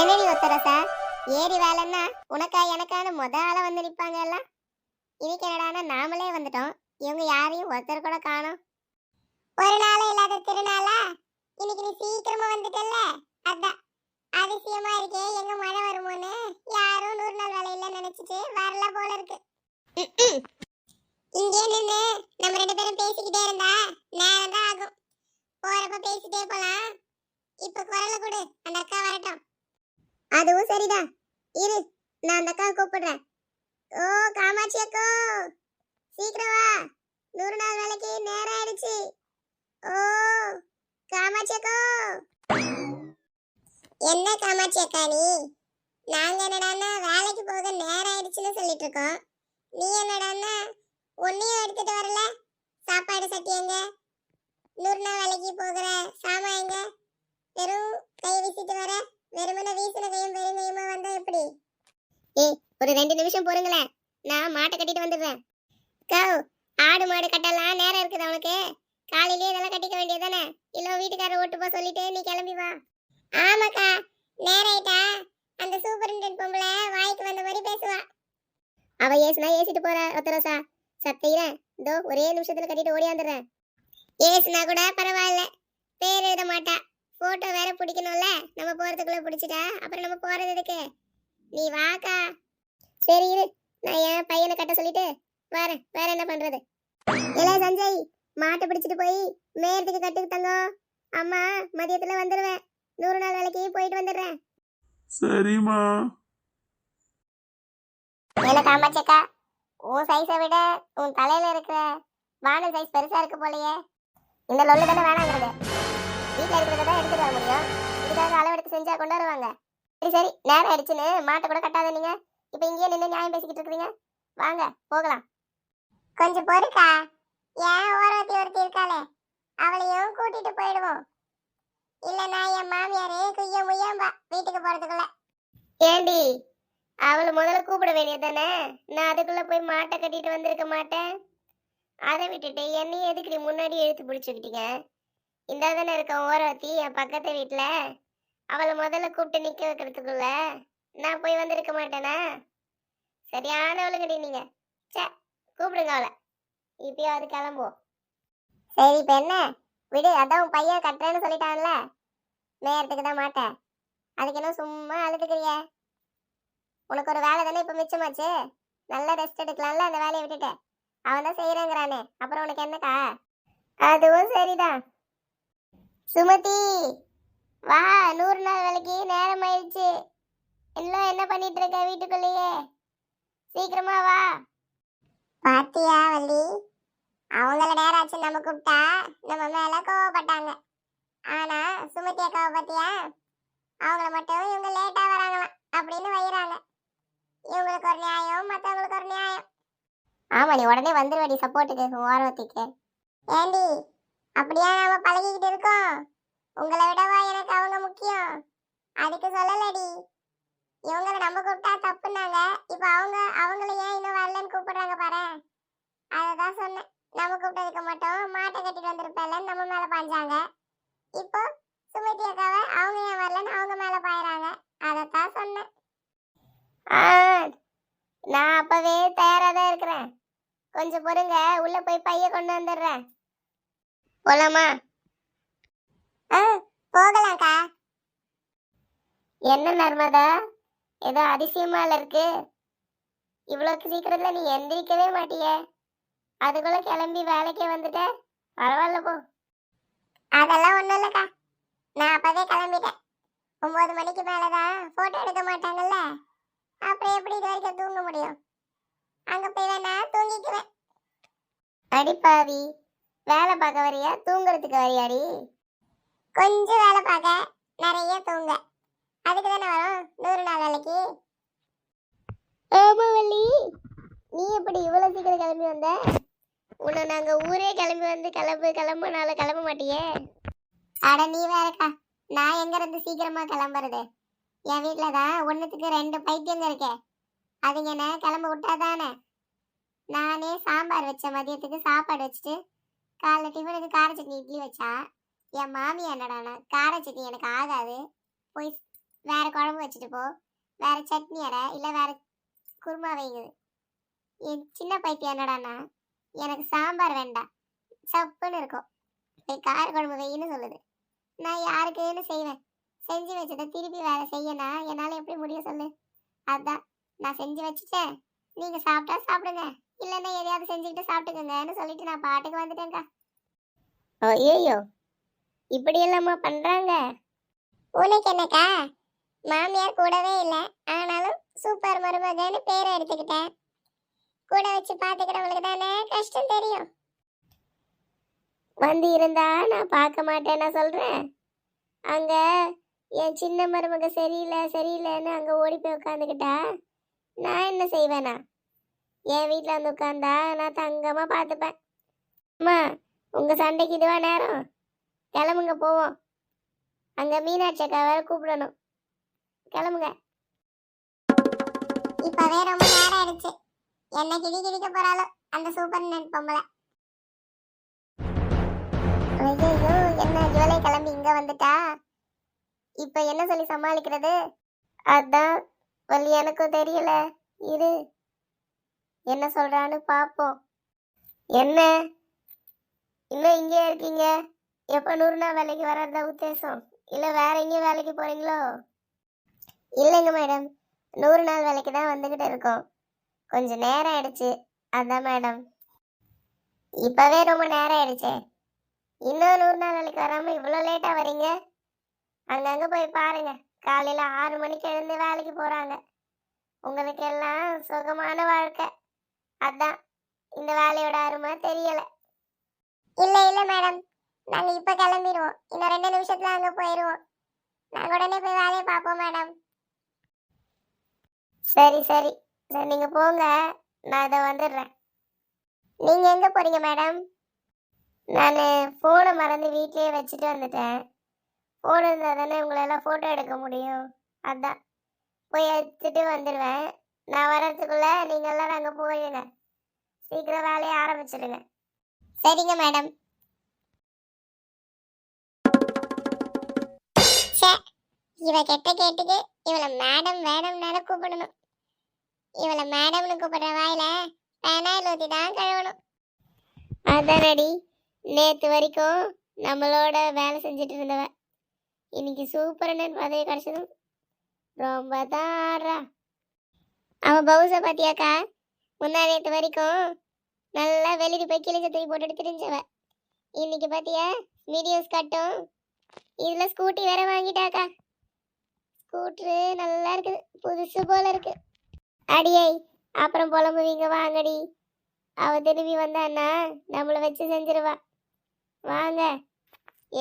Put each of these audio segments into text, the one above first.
என்னடி ஒத்தரசா? ஏறி வேலைன்னா உனக்கா எனக்கான முத ஆள வந்து நிப்பாங்க எல்லாம்? இன்னைக்கு என்னடான்னா நாமளே வந்துட்டோம். இவங்க யாரையும் ஒருத்தர் கூட காணோம். ஒரு நாள் இல்லாத திருநாளா? இன்னைக்கு நீ சீக்கிரமா வந்துட்டல்ல? அதான். அதிசயமா இருக்கே எங்க மழை வருமோன்னு? யாரும் நூறு நாள் வேலை இல்லைன்னு நினைச்சிட்டு வரல போல இருக்கு. இங்கே நின்று நம்ம ரெண்டு பேரும் பேசிக்கிட்டே இருந்தா நேரம் தான் ஆகும். போறப்ப பேசிட்டே போலாம். இப்ப குரலை கொடு. அந்த அக்கா வரட்டும். அதுவும் சரிதான் இரு நான் அந்த அக்கா கூப்பிடுறேன். ஓ காமாட்சி அக்கோ. சீக்கிரம் வா. நூறு நாள் வேலைக்கு நேரம் ஆயிடுச்சு. ஓ காமாட்சி அக்கோ. என்ன காமாட்சி அக்கா நீ? நாங்க என்னடான்னா வேலைக்கு போக நேரம் ஆயிடுச்சுன்னு சொல்லிட்டு இருக்கோம் நீ என்னடான்னா ஒன்னையும் எடுத்துட்டு வரல? சாப்பாடு சட்டி எங்க? நூறு நாள் வேலைக்கு போகிற சாமா எங்க? வெறும் கை வீசிட்டு வர வெறுமன வீசின கையும் பெருங்கையுமா வந்தா எப்படி ஏய் ஒரு ரெண்டு நிமிஷம் பொறுங்களேன். நான் மாட்டை கட்டிட்டு வந்துடுறேன். கவ் ஆடு மாடு கட்டலாம் நேரம் இருக்குது அவனுக்கு. காலையிலேயே இதெல்லாம் கட்டிக்க வேண்டியதானே தானே இல்லை வீட்டுக்காரர் ஓட்டு போ சொல்லிட்டு நீ கிளம்பி வா. ஆமாக்கா நேரம் ஆயிட்டா? அந்த சூப்பரிண்டென்ட் பொம்பளை வாய்க்கு வந்த மாதிரி பேசுவா. அவ ஏசுனா ஏசிட்டு போறா ஒத்தரோசா. சத்தையில இதோ ஒரே நிமிஷத்துல கட்டிட்டு ஓடியாந்துடுறேன் ஏசுனா கூட பரவாயில்ல. பேர் எழுத மாட்டா. போட்டோ வேற பிடிக்கணும்ல? நம்ம போறதுக்குள்ள பிடிச்சிட்டா? அப்புறம் நம்ம போறது எதுக்கு? நீ வாக்கா. சரி இரு நான் என் பையனை கட்ட சொல்லிட்டு வரேன். வேற என்ன பண்றது? இல்ல சஞ்சய் மாட்டை பிடிச்சிட்டு போய் மேயறதுக்கு கட்டுக்கு தங்கம் அம்மா மதியத்துல வந்துடுவேன் நூறு நாள் வேலைக்கு போயிட்டு வந்துடுறேன். சரிம்மா. என்ன காமாட்சக்கா உன் சைஸை விட உன் தலையில இருக்கிற வானம் சைஸ் பெருசா இருக்கு போலயே. இந்த லொல்லு தானே வேணாங்கிறது. வீட்டில் இருக்கிறத தான் எடுத்துட்டு வர முடியும். இதுக்காக அளவெடுத்து செஞ்சா கொண்டு வருவாங்க. சரி சரி நேரம் ஆயிடுச்சுன்னு மாட்டை கூட கட்டாத நீங்க இப்போ இங்கேயே நின்று நியாயம் பேசிக்கிட்டு இருக்கிறீங்க? வாங்க போகலாம். கொஞ்சம் பொறுக்கா. ஏன் ஓரத்தி ஒருத்தி இருக்காளே? அவளையும் கூட்டிட்டு போயிடுவோம். இல்லைன்னா என் மாமியாரே குய்ய முயம்பா வீட்டுக்கு போறதுக்குள்ள. ஏண்டி அவளை முதல்ல கூப்பிட வேண்டியது தானே நான் அதுக்குள்ள போய் மாட்டை கட்டிட்டு வந்திருக்க மாட்டேன். அதை விட்டுட்டு என்னையும் எதுக்கு முன்னாடி எழுத்து பிடிச்சிக்கிட்டீங்க இந்த தானே இருக்க ஓரத்தி என் பக்கத்து வீட்டில். அவளை முதல்ல கூப்பிட்டு நிற்க வைக்கிறதுக்குள்ள நான் போய் வந்திருக்க மாட்டேனா? சரியானவளுங்கடி நீங்க. சே கூப்பிடுங்க அவளை. இப்பயாவது கிளம்புவோம் சரி இப்போ என்ன? விடு அதான் உன் பையன் கட்டுறேன்னு சொல்லிட்டான்ல. நேரத்துக்கு தான் மாட்டேன். அதுக்கு என்ன சும்மா அழுதுக்கிறிய உனக்கு ஒரு வேலை தானே இப்போ மிச்சமாச்சு? நல்லா ரெஸ்ட் எடுக்கலாம்ல அந்த வேலையை விட்டுட்டேன் அவன் தான் செய்யறேங்கிறானே. அப்புறம் உனக்கு என்னக்கா? அதுவும் சரிதான். சுமதி வா நூறு நாள் வேலைக்கு நேரம் ஆயிடுச்சு எல்லாம் என்ன பண்ணிட்டு இருக்க வீட்டுக்குள்ளேயே? சீக்கிரமா வா. பாத்தியா வள்ளி? அவங்கள நேரம் ஆச்சு நம்ம கூப்பிட்டா நம்ம மேல கோவப்பட்டாங்க. ஆனா சுமதி அக்காவை பாத்தியா? அவங்கள மட்டும் இவங்க லேட்டா வராங்களாம் அப்படின்னு வைறாங்க இவங்களுக்கு ஒரு நியாயம் மத்தவங்களுக்கு ஒரு நியாயம். ஆமா நீ உடனே வந்துருவடி சப்போர்ட்டுக்கு ஓரவத்திக்கு ஏண்டி அப்படியா நாம பழகிக்கிட்டு இருக்கோம்? உங்களை விடவா எனக்கு அவங்க முக்கியம். அதுக்கு சொல்லலடி. இவங்களை நம்ம கூப்பிட்டா தப்புனாங்க இப்போ அவங்க அவங்கள ஏன் இன்னும் வரலன்னு கூப்பிடுறாங்க பாரு அததான் சொன்னேன் நம்ம கூப்பிட்டதுக்கு மட்டும் மாட்டை கட்டிட்டு வந்திருப்பேன்ல நம்ம மேல பாஞ்சாங்க இப்போ சுமதி அக்காவை அவங்க ஏன் வரலன்னு அவங்க மேல பாயிறாங்க அதைத்தான் சொன்னேன் நான் அப்பவே தயாரா தான் இருக்கிறேன் கொஞ்சம் பொறுங்க உள்ள போய் பைய கொண்டு வந்துடுறேன். போலாமா? ஆ போகலாம்க்கா. என்ன நர்மதா? ஏதோ அதிசயமால இருக்கு. இவ்வளோக்கு சீக்கிரத்துல நீ எந்திரிக்கவே மாட்டியே. அதுக்குள்ள கிளம்பி வேலைக்கே வந்துட்ட. பரவாயில்ல போ. அதெல்லாம் ஒண்ணும் இல்லக்கா. நான் அப்பவே கிளம்பிட்டேன். ஒன்பது மணிக்கு மேலதான் போட்டோ எடுக்க மாட்டாங்கல்ல. அப்புறம் எப்படி இது வரைக்கும் தூங்க முடியும்? அங்க போய் வேணா தூங்கிக்குவேன். அடிப்பாவி. வேலை பார்க்க வரியா? தூங்குறதுக்கு வரியாடி? கொஞ்சம் வேலை பார்க்க நிறைய தூங்க. அதுக்கு தானே வரும்? நூறு நாள் வேலைக்கு. ஆமா வள்ளி. நீ எப்படி இவ்வளவு சீக்கிரம் கிளம்பி வந்த? உன்னை நாங்க ஊரே கிளம்பி வந்து கிளம்பு கிளம்புனால கிளம்ப மாட்டியே. அட நீ வேறக்கா. நான் எங்க இருந்து சீக்கிரமா கிளம்புறது? என் வீட்டில் தான் ஒன்றுத்துக்கு ரெண்டு பைத்தியங்க இருக்கே. அதுங்க என்ன கிளம்ப விட்டாதானே? நானே சாம்பார் வச்ச மதியத்துக்கு சாப்பாடு வச்சுட்டு காலைல டிஃபனுக்கு கார சட்னி இட்லி வச்சா என் மாமி என்னடானா கார சட்னி எனக்கு ஆகாது. போய் வேற குழம்பு வச்சுட்டு போ. வேற சட்னி அரை இல்லை வேற குருமா வைங்குது என் சின்ன பைத்தியம் என்னடானா எனக்கு சாம்பார் வேண்டாம். சப்புன்னு இருக்கும். போய் கார குழம்பு வைன்னு சொல்லுது. நான் யாருக்குன்னு செய்வேன். செஞ்சு வச்சதை திருப்பி வேற செய்யனா? என்னால் எப்படி முடியும் சொல்லு? அதான் நான் செஞ்சு வச்சுட்டேன். நீங்கள் சாப்பிட்டா சாப்பிடுங்க. இல்லைன்னா எதையாவது செஞ்சுக்கிட்டு சாப்பிட்டுக்கோங்கன்னு சொல்லிட்டு நான் பாட்டுக்கு வந்துட்டேன்க்கா. ஐயோ இப்படி எல்லாமா பண்றாங்க? உனக்கு என்னக்கா? மாமியார் கூடவே இல்லை ஆனாலும் சூப்பர் மருமகன்னு பேரை எடுத்துக்கிட்டேன். கூட வச்சு பாத்துக்கிறவங்களுக்கு தானே கஷ்டம் தெரியும். வந்து இருந்தா நான் பார்க்க மாட்டேன் நான் சொல்றேன்? அங்க என் சின்ன மருமக சரியில்லை சரியில்லைன்னு அங்க ஓடி போய் உட்காந்துக்கிட்டா நான் என்ன செய்வேனா? என் வீட்டில் வந்து உட்காந்தா நான் தங்கமாக பார்த்துப்பேன் அம்மா உங்கள் சண்டைக்கு இதுவா நேரம்? கிளம்புங்க போவோம். அங்கே மீனாட்சி அக்கா வேற கூப்பிடணும். கிளம்புங்க. இப்போவே ரொம்ப நேரம் ஆயிடுச்சு. என்ன கிடி கிடிக்க போகிறாலும் அந்த சூப்பர் நெட் பொம்பளை. ஐயோ என்ன ஜுவலை கிளம்பி இங்கே வந்துட்டா? இப்போ என்ன சொல்லி சமாளிக்கிறது? அதான் வழி எனக்கும் தெரியல. இரு. என்ன சொல்றான்னு பாப்போம். என்ன? இன்னும் இங்கே இருக்கீங்க? எப்போ நூறு நாள் வேலைக்கு வர்றதா உத்தேசம்? இல்லை வேற எங்கேயும் வேலைக்கு போறீங்களோ? இல்லைங்க மேடம். நூறு நாள் வேலைக்கு தான் வந்துக்கிட்டு இருக்கோம். கொஞ்சம் நேரம் ஆயிடுச்சு. அதான் மேடம். இப்போவே ரொம்ப நேரம் ஆயிடுச்சே. இன்னும் நூறு நாள் வேலைக்கு வராமல் இவ்வளோ லேட்டாக வரீங்க? அங்கங்கே போய் பாருங்க. காலையில் ஆறு மணிக்கு எழுந்து வேலைக்கு போகிறாங்க உங்களுக்கு எல்லாம் சுகமான வாழ்க்கை. அதான் இந்த வேலையோட அருமை தெரியலை. இல்ல இல்ல மேடம். நாங்க இப்ப கிளம்பிடுவோம். இன்னும் ரெண்டு நிமிஷத்துல அங்க போயிருவோம் நாங்க உடனே போய் வேலையை பார்ப்போம் மேடம். சரி சரி. சரி நீங்க போங்க. நான் இதை வந்துடுறேன். நீங்க எங்க போறீங்க மேடம்? நான் ஃபோனை மறந்து வீட்லயே வச்சுட்டு வந்துட்டேன். ஃபோன் இருந்தால் தானே உங்களெல்லாம் ஃபோட்டோ எடுக்க முடியும். அதான். போய் எடுத்துட்டு வந்துடுவேன். நான் வர்றதுக்குள்ள நீங்க எல்லாரும் அங்க போயிடுங்க சீக்கிரம் வேலையை ஆரம்பிச்சிடுங்க சரிங்க மேடம். இவ கெட்ட கேட்டுக்கு இவளை மேடம் மேடம் கூப்பிடணும். இவளை மேடம்னு கூப்பிடுற வாயில பெனாயில் ஊற்றி தான் கழுவணும். அதானடி நேற்று வரைக்கும் நம்மளோட வேலை செஞ்சுட்டு இருந்தவ. இன்னைக்கு சூப்பரன்னு பதவி கிடைச்சதும் ரொம்ப தாரா. அவ பவுசை பாத்தியாக்கா? முந்தா நேற்று வரைக்கும் நல்லா வெளியே போய் கிழிஞ்ச தூக்கி போட்டுட்டு திரிஞ்சவ. இன்னைக்கு பாத்தியா? வீடியோஸ் கட்டும். இதுல ஸ்கூட்டி வேற வாங்கிட்டாக்கா. ஸ்கூட்ரு நல்லா இருக்குது புதுசு போல இருக்கு. அடியை அப்புறம் புலம்புவீங்க. வாங்கடி. அவ திரும்பி வந்தான்னா நம்மள வச்சு செஞ்சிருவா. வாங்க.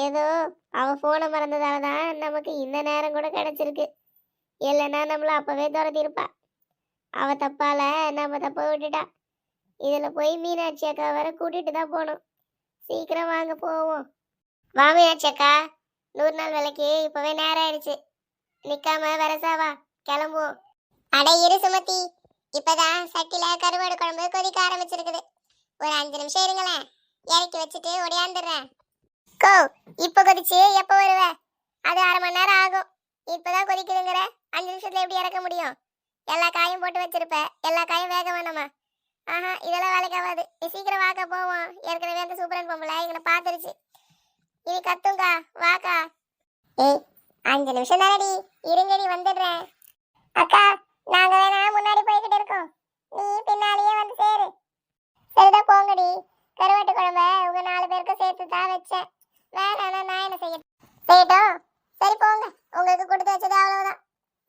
ஏதோ அவ ஃபோனை மறந்ததால தான் நமக்கு இந்த நேரம் கூட கிடைச்சிருக்கு. இல்லைன்னா நம்மள அப்பவே துரத்திருப்பா. அவ தப்பால நம்ம தப்ப விட்டுட்டா. இதுல போய் மீனாட்சி அக்கா வர கூட்டிட்டு தான் போகணும் சீக்கிரம் வாங்க போவோம். வா மீனாட்சி அக்கா. நூறு நாள் வேலைக்கு இப்பவே நேரம் ஆயிடுச்சு. நிக்காம வரசாவா கிளம்புவோம். அட இரு சுமதி. இப்பதான் சட்டில கருவாடு குழம்பு கொதிக்க ஆரம்பிச்சிருக்குது. ஒரு அஞ்சு நிமிஷம் இருங்களேன். இறக்கி வச்சுட்டு ஒடியாந்துடுறேன். கோ இப்ப கொதிச்சு எப்ப வருவ? அது அரை மணி நேரம் ஆகும். இப்பதான் கொதிக்குதுங்கிற. அஞ்சு நிமிஷத்துல எப்படி இறக்க முடியும்? எல்லா காயும் போட்டு வச்சிருப்ப. எல்லா காயும் வேக வேணாமா? ஆஹா இதெல்லாம் வேலைக்கு ஆகாது. நீ சீக்கிரம் வாக்கா போவோம். ஏற்கனவே அந்த சூப்பரன் பொம்பளை எங்களை பார்த்துருச்சு. இனி கத்துங்கா வாக்கா. ஏய் அஞ்சு நிமிஷம் தானடி. இருங்கடி வந்துடுறேன். அக்கா நாங்க வேணா முன்னாடி போய்கிட்டு இருக்கோம். நீ பின்னாலேயே வந்து சேரு. சரிதான் போங்கடி. கருவாட்டு குழம்ப உங்க நாலு பேருக்கும் சேர்த்து தான் வச்சேன் வேணாம்னா நான் என்ன செய்ய செய்யட்டும் சரி போங்க உங்களுக்கு கொடுத்து வச்சது அவ்வளவுதான்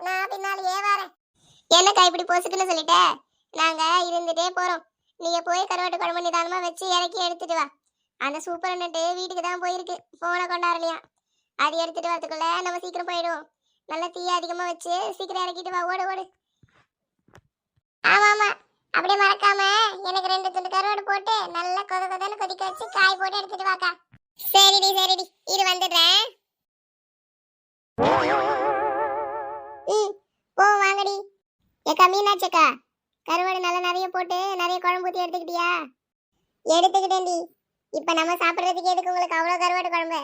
நான் பின்னாலேயே வரேன் என்னக்கா இப்படி பொசுக்குன்னு சொல்லிட்ட. நாங்க இருந்துட்டே போறோம். நீங்க போய் கருவாட்டு குழம்பு நிதானமா வச்சு இறக்கி எடுத்துட்டு வா. அந்த சூப்பர் நட்டு வீட்டுக்கு தான் போயிருக்கு. போனை கொண்டாடலையா அது எடுத்துட்டு வரதுக்குள்ள நம்ம சீக்கிரம் போயிடுவோம். நல்லா தீ அதிகமா வச்சு சீக்கிரம் இறக்கிட்டு வா. ஓடு ஓடு. ஆமா ஆமா. அப்படியே மறக்காம எனக்கு ரெண்டு துண்டு கருவாடு போட்டு நல்லா கொத கொதன்னு கொதிக்க வச்சு காய் போட்டு எடுத்துட்டு வாக்கா. சரிடி சரிடி. இது வந்துடுறேன். ஏக்கா மீனாட்சக்கா கருவாடு நல்லா நிறைய போட்டு நிறைய குழம்பு ஊற்றி எடுத்துக்கிட்டியா? எடுத்துக்கிட்டேன்டி. இப்போ நம்ம சாப்பிட்றதுக்கு எதுக்கு உங்களுக்கு அவ்வளோ கருவாடு குழம்பு?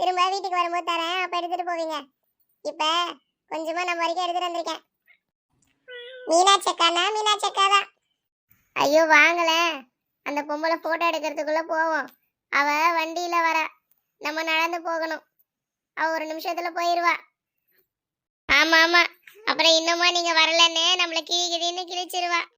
திரும்ப வீட்டுக்கு வரும்போது தரேன் அப்போ எடுத்துட்டு போவீங்க. இப்போ கொஞ்சமா நம்ம வரைக்கும் எடுத்துட்டு வந்திருக்கேன். மீனாட்சி அக்கானா மீனாட்சி அக்கா தான் ஐயோ வாங்கல. அந்த பொம்பளை போட்டோ எடுக்கிறதுக்குள்ளே போவோம். அவ வண்டியில வர. நம்ம நடந்து போகணும். அவ ஒரு நிமிஷத்துல போயிருவா. ஆமா ஆமா. அப்புறம் இன்னுமா நீங்க வரலன்னு நம்மள கிழி கிழின்னு கிழிச்சிருவா.